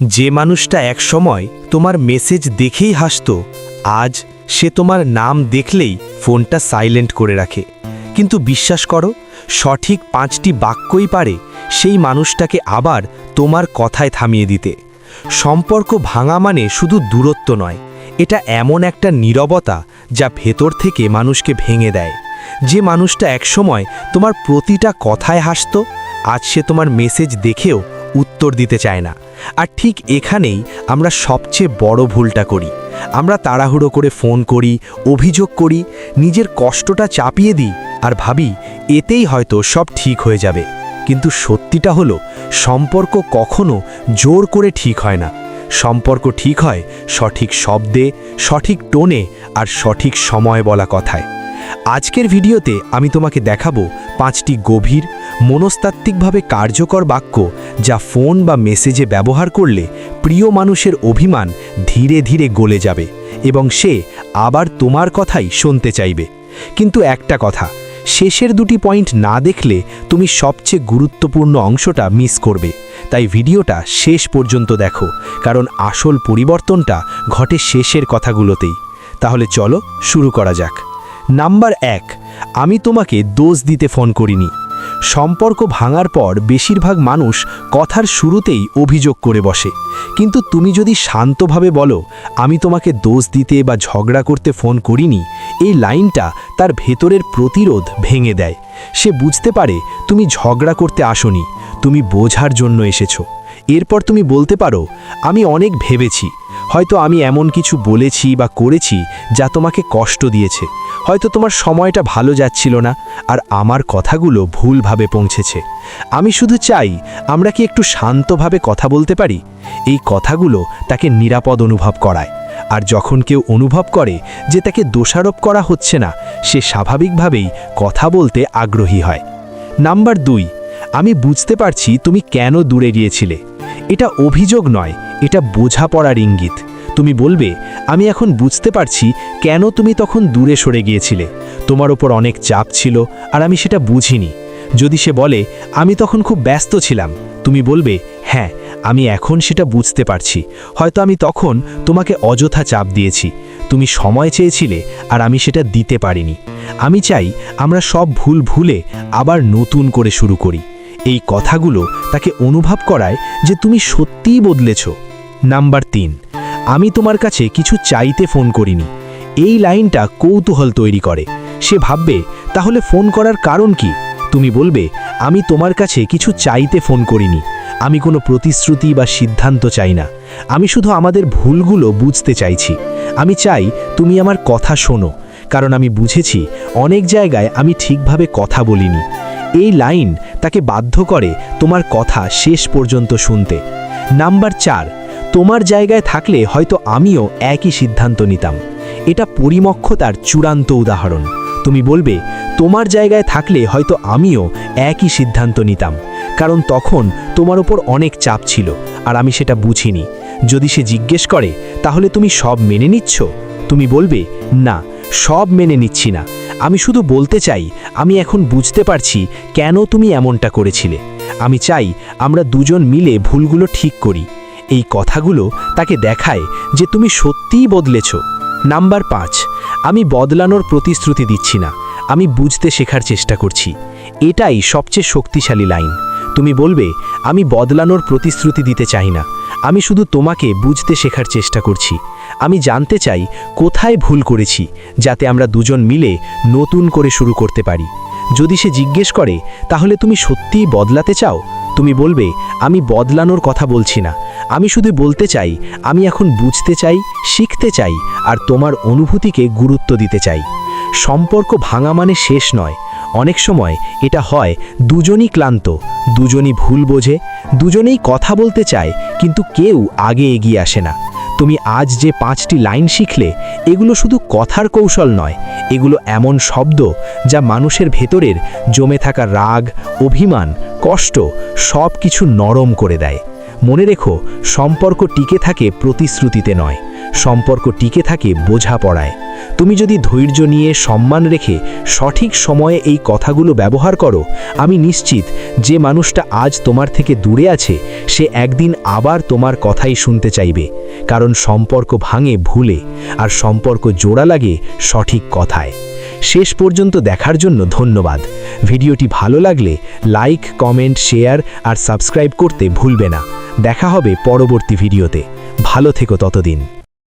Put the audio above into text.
যে মানুষটা একসময় তোমার মেসেজ দেখেই হাসত, আজ সে তোমার নাম দেখলেই ফোনটা সাইলেন্ট করে রাখে। কিন্তু বিশ্বাস করো, সঠিক পাঁচটি বাক্যই পারে সেই মানুষটাকে আবার তোমার কথায় থামিয়ে দিতে। সম্পর্ক ভাঙা মানে শুধু দূরত্ব নয়, এটা এমন একটা নীরবতা যা ভেতর থেকে মানুষকে ভেঙে দেয়। যে মানুষটা একসময় তোমার প্রতিটা কথায় হাসত, আজ সে তোমার মেসেজ দেখেও উত্তর দিতে চায় না। আর ঠিক এখানেই আমরা সবচেয়ে বড় ভুলটা করি। আমরা তাড়াহুড়ো করে ফোন করি, অভিযোগ করি, নিজের কষ্টটা চাপিয়ে দিই আর ভাবি এতেই হয়তো সব ঠিক হয়ে যাবে। কিন্তু সত্যিটা হলো, সম্পর্ক কখনো জোর করে ঠিক হয় না। সম্পর্ক ঠিক হয় সঠিক শব্দে, সঠিক টোনে আর সঠিক সময় বলা কথায়। আজকের ভিডিওতে আমি তোমাকে দেখাবো পাঁচটি গভীর, মনস্তাত্ত্বিকভাবে কার্যকর বাক্য যা ফোন বা মেসেজে ব্যবহার করলে প্রিয় মানুষের অভিমান ধীরে ধীরে গলে যাবে এবং সে আবার তোমার কথাই শুনতে চাইবে। কিন্তু একটা কথা, শেষের দুটি পয়েন্ট না দেখলে তুমি সবচেয়ে গুরুত্বপূর্ণ অংশটা মিস করবে। তাই ভিডিওটা শেষ পর্যন্ত দেখো, কারণ আসল পরিবর্তনটা ঘটে শেষের কথাগুলোতেই। তাহলে চলো শুরু করা যাক। নাম্বার এক, আমি তোমাকে দোষ দিতে ফোন করিনি। সম্পর্ক ভাঙার পর বেশিরভাগ মানুষ কথার শুরুতেই অভিযোগ করে বসে। কিন্তু তুমি যদি শান্তভাবে বলো, আমি তোমাকে দোষ দিতে বা ঝগড়া করতে ফোন করিনি, এই লাইনটা তার ভেতরের প্রতিরোধ ভেঙে দেয়। সে বুঝতে পারে তুমি ঝগড়া করতে আসনি, তুমি বোঝার জন্য এসেছ। এরপর তুমি বলতে পারো, আমি অনেক ভেবেছি হয়তো আমি এমন কিছু বলেছি বা করেছি যা তোমাকে কষ্ট দিয়েছে। হয়তো তোমার সময়টা ভালো যাচ্ছিল না আর আমার কথাগুলো ভুলভাবে পৌঁছেছে। আমি শুধু চাই, আমরা কি একটু শান্তভাবে কথা বলতে পারি? এই কথাগুলো তাকে নিরাপদ অনুভব করায়। আর যখন কেউ অনুভব করে যে তাকে দোষারোপ করা হচ্ছে না, সে স্বাভাবিকভাবেই কথা বলতে আগ্রহী হয়। নাম্বার দুই, আমি বুঝতে পারছি তুমি কেন দূরে গিয়েছিলে। এটা অভিযোগ নয়, এটা বোঝাপড়ার ইঙ্গিত। তুমি বলবে, আমি এখন বুঝতে পারছি কেন তুমি তখন দূরে সরে গিয়েছিলে। তোমার ওপর অনেক চাপ ছিল আর আমি সেটা বুঝিনি। যদি সে বলে, আমি তখন খুব ব্যস্ত ছিলাম তুমি বলবে হ্যাঁ আমি এখন সেটা বুঝতে পারছি। হয়তো আমি তখন তোমাকে অযথা চাপ দিয়েছি। তুমি সময় চেয়েছিলে আর আমি সেটা দিতে পারিনি। আমি চাই আমরা সব ভুল ভুলে আবার নতুন করে শুরু করি। এই কথাগুলো তাকে অনুভব করায় যে তুমি সত্যিই বদলেছ। নাম্বার তিন, আমি তোমার কাছে কিছু চাইতে ফোন করিনি। এই লাইনটা কৌতূহল তৈরি করে। সে ভাববে, তাহলে ফোন করার কারণ কি? তুমি বলবে, আমি তোমার কাছে কিছু চাইতে ফোন করিনি। আমি কোনো প্রতিশ্রুতি বা সিদ্ধান্ত চাই না। আমি শুধু আমাদের ভুলগুলো বুঝতে চাইছি। আমি চাই তুমি আমার কথা শোনো। কারণ আমি বুঝেছি, অনেক জায়গায় আমি ঠিকভাবে কথা বলিনি। এই লাইন তাকে বাধ্য করে তোমার কথা শেষ পর্যন্ত শুনতে। নাম্বার চার, তোমার জায়গায় থাকলে হয়তো আমিও একই সিদ্ধান্ত নিতাম। এটা পরিমক্ষতার চূড়ান্ত উদাহরণ। তুমি বলবে, তোমার জায়গায় থাকলে হয়তো আমিও একই সিদ্ধান্ত নিতাম, কারণ তখন তোমার ওপর অনেক চাপ ছিল, আর আমি সেটা বুঝিনি। যদি সে জিজ্ঞেস করে, তাহলে তুমি সব মেনে নিচ্ছ? তুমি বলবে, না, সব মেনে নিচ্ছি না। আমি শুধু বলতে চাই, আমি এখন বুঝতে পারছি কেন তুমি এমনটা করেছিলে। আমি চাই আমরা দুজন মিলে ভুলগুলো ঠিক করি। এই কথাগুলো তাকে দেখায় যে তুমি সত্যিই বদলেছ। নাম্বার পাঁচ, আমি বদলানোর প্রতিশ্রুতি দিচ্ছি না। আমি বুঝতে শেখার চেষ্টা করছি। এটাই সবচেয়ে শক্তিশালী লাইন। তুমি বলবে, আমি বদলানোর প্রতিশ্রুতি দিতে চাই না। আমি শুধু তোমাকে বুঝতে শেখার চেষ্টা করছি। আমি জানতে চাই কোথায় ভুল করেছি যাতে আমরা দুজন মিলে নতুন করে শুরু করতে পারি। যদি সে জিজ্ঞেস করে, তাহলে তুমি সত্যিই বদলাতে চাও? তুমি বলবে, আমি বদলানোর কথা বলছি না। আমি শুধু বলতে চাই, আমি এখন বুঝতে চাই, শিখতে চাই, আর তোমার অনুভূতিকে গুরুত্ব দিতে চাই। সম্পর্ক ভাঙা মানে শেষ নয়। অনেক সময় এটা হয়, দুজনই ক্লান্ত, দুজনই ভুল বোঝে, দুজনেই কথা বলতে চায়, কিন্তু কেউ আগে এগিয়ে আসে না। তুমি আজ যে পাঁচটি লাইন শিখলে, এগুলো শুধু কথার কৌশল নয়, এগুলো এমন শব্দ যা মানুষের ভেতরের জমে থাকা রাগ, অভিমান, কষ্ট সব কিছু নরম করে দেয়। মনে রেখো, সম্পর্ক টিকে থাকে প্রতিশ্রুতিতে নয়, সম্পর্ক টিকে থাকে বোঝাপড়ায়। তুমি যদি ধৈর্য নিয়ে সম্মান রেখে সঠিক সময়ে এই কথাগুলো ব্যবহার করো, আমি নিশ্চিত যে মানুষটা আজ তোমার থেকে দূরে আছে, সে একদিন আবার তোমার কথাই শুনতে চাইবে। কারণ সম্পর্ক ভাঙে ভুলে আর সম্পর্ক জোড়া লাগে সঠিক কথায়। শেষ পর্যন্ত দেখার জন্য ধন্যবাদ। ভিডিওটি ভালো লাগলে লাইক, কমেন্ট, শেয়ার আর সাবস্ক্রাইব করতে ভুলবে না। দেখা হবে পরবর্তী ভিডিওতে। ভালো থেকো ততদিন।